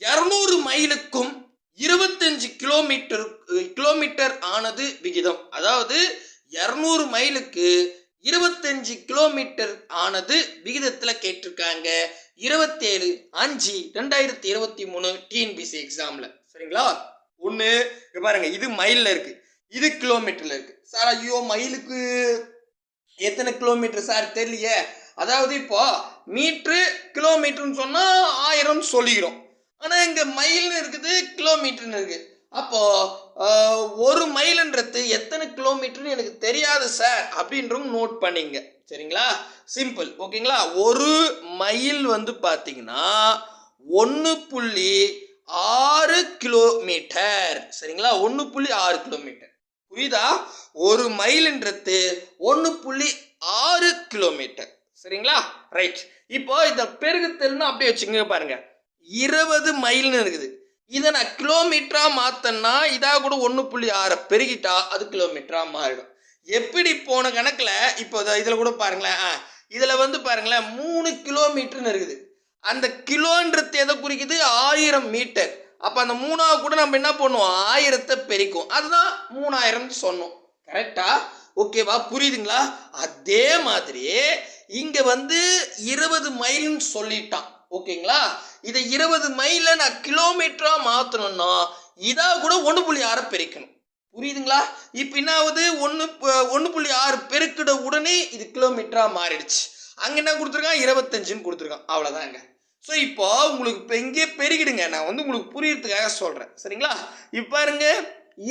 இருநூறு மைலுக்கும் இருபத்தஞ்சு kilometre kilometre ஆனது விகிதம். அதாவது இருநூறு மைலுக்கு இருபத்தஞ்சு கிலோமீட்டர் ஆனது விகிதத்தில் கேட்டிருக்காங்க. இருபத்தேழு அஞ்சு ரெண்டாயிரத்தி இருபத்தி மூணு டிஎன்பிசி எக்ஸாமில் சரிங்களா? ஒன்று பாருங்க இது மைலில் இருக்கு. இது கிலோமீட்டரில் இருக்கு. சார் ஐயோ மைலுக்கு எத்தனை கிலோமீட்டர் சார்? தெரியலையே. அதாவது இப்போ மீட்ரு கிலோமீட்டர்னு சொன்னால் ஆயிரம்னு சொல்லிக்கிறோம். ஆனால் இங்கே மைல்னு இருக்குது கிலோமீட்டர்னு இருக்குது அப்போ ஒரு மைல்ன்றது எத்தனை கிலோமீட்டர்னு எனக்கு தெரியாது சார் அப்படின்றவங்க நோட் பண்ணிங்க. சரிங்களா? சிம்பிள் ஓகேங்களா? ஒரு மைல் வந்து பார்த்தீங்கன்னா ஒன்று புள்ளி ஆறு கிலோமீட்டர். சரிங்களா? ஒன்று புள்ளி ஆறு கிலோமீட்டர். புரியுதா? ஒரு மைல்ன்றது ஒன்று புள்ளி ஆறு கிலோமீட்டர். சரிங்களா? ரைட் இப்போ இந்த பெருகுத்தல்னு அப்படியே வச்சுங்க பாருங்கள் இருபது மைல்னு இருக்குது. இதை நான் கிலோமீட்டரா மாத்தேன்னா இதாக கூட ஒன்று புள்ளி ஆறை பெருகிட்டா அது கிலோமீட்டரா மாறிடும். எப்படி போன கணக்கில் இப்போ இதில் கூட பாருங்களேன் ஆ, இதில் வந்து பாருங்களேன் மூணு கிலோமீட்டர்னு இருக்குது. அந்த கிலோன்றது எதை குறிக்குது? ஆயிரம் மீட்டர் அப்போ அந்த மூணாவது கூட நம்ம என்ன பண்ணுவோம்? ஆயிரத்தை பெருக்கும். அதுதான் மூணாயிரம்னு சொன்னோம். கரெக்டா ஓகேவா புரியுதுங்களா? அதே மாதிரி இங்கே வந்து இருபது மைல்னு சொல்லிட்டான். ஓகேங்களா? இதை இருபது மைல நான் கிலோமீட்டரா மாத்தணும்னா இதா கூட ஒன்று புள்ளி ஆறை பெருக்கணும். புரியுதுங்களா? இப்போ என்ன ஆகுது? ஒன்று ஒன்று புள்ளி ஆறு பெருக்கிட உடனே இது கிலோமீட்டரா மாறிடுச்சு. அங்க என்ன கொடுத்துருக்கான்? இருபத்தஞ்சுன்னு கொடுத்துருக்கான். அவ்வளோதாங்க ஸோ இப்போ உங்களுக்கு இப்போ இங்கே பெருகிடுங்க. நான் வந்து உங்களுக்கு புரியறதுக்காக சொல்கிறேன் சரிங்களா? இப்போ பாருங்க.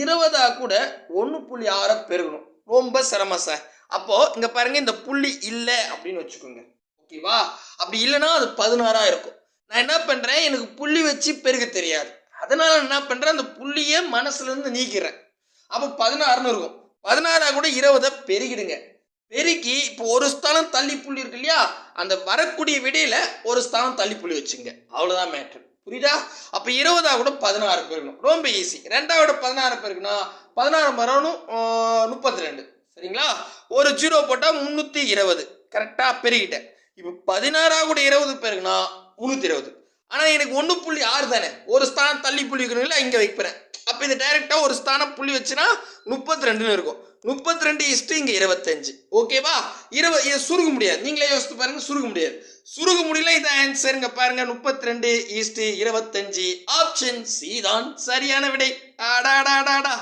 இருபதா கூட ஒன்று புள்ளி ஆறை பெருகணும். ரொம்ப சிரமம் சார். அப்போது இங்கே பாருங்க இந்த புள்ளி இல்லை அப்படின்னு வச்சுக்கோங்க. ஓகேவா அப்படி இல்லைன்னா அது பதினாறாக இருக்கும். நான் என்ன பண்ணுறேன் எனக்கு புள்ளி வச்சு பெருக தெரியாது. அதனால நான் என்ன பண்ணுறேன் அந்த புள்ளியை மனசுலேருந்து நீக்கிறேன். அப்போ பதினாறுன்னு இருக்கும். பதினாறாக கூட இருபதை பெருகிடுங்க. பெருக்கி இப்போ ஒரு ஸ்தானம் தள்ளி புள்ளி இருக்கு இல்லையா? அந்த வரக்கூடிய விடையில ஒரு ஸ்தானம் தள்ளி புள்ளி வச்சுங்க. அவ்வளோதான் மேட்ரு புரியுதா? அப்போ இருபதா கூட பதினாறு பெருக்கணும் ரொம்ப ஈஸி ரெண்டாவோட பதினாறு பெருக்குனா பதினாறு மரணும் முப்பத்தி ரெண்டு சரிங்களா? ஒரு ஜீரோ போட்டால் முந்நூற்றி இருபது. கரெக்டாக பெருகிட்டேன். இப்போ பதினாறாக கூட இருபது பெருக்குனா முந்நூற்றி இருபது. ஆனால் எனக்கு ஒன்று புள்ளி ஆறு தானே? ஒரு ஸ்தானம் தள்ளி புள்ளி வைக்கணும்ல இங்கே வைக்கிறேன் அப்போ இது டைரெக்டாக ஒரு ஸ்தானம் புள்ளி வச்சுன்னா முப்பத்தி ரெண்டுன்னு இருக்கும். முப்பத்தி ரெண்டு இஸ்ட்டு இங்கே இருபத்தஞ்சு. ஓகேவா இருபது இதை சுருக முடியாது. நீங்களே யோசித்து பாருங்க சுருக முடியாது. சுருக முடியல இந்த ஆன்சருங்க பாருங்க. முப்பத்தி ரெண்டு ஈஸ்ட் இருபத்தஞ்சு. ஆப்ஷன் சி தான் சரியான விடை. ஆடாடாடாடா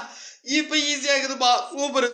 இப்போ ஈஸியாக இருக்குதுப்பா சூப்பர்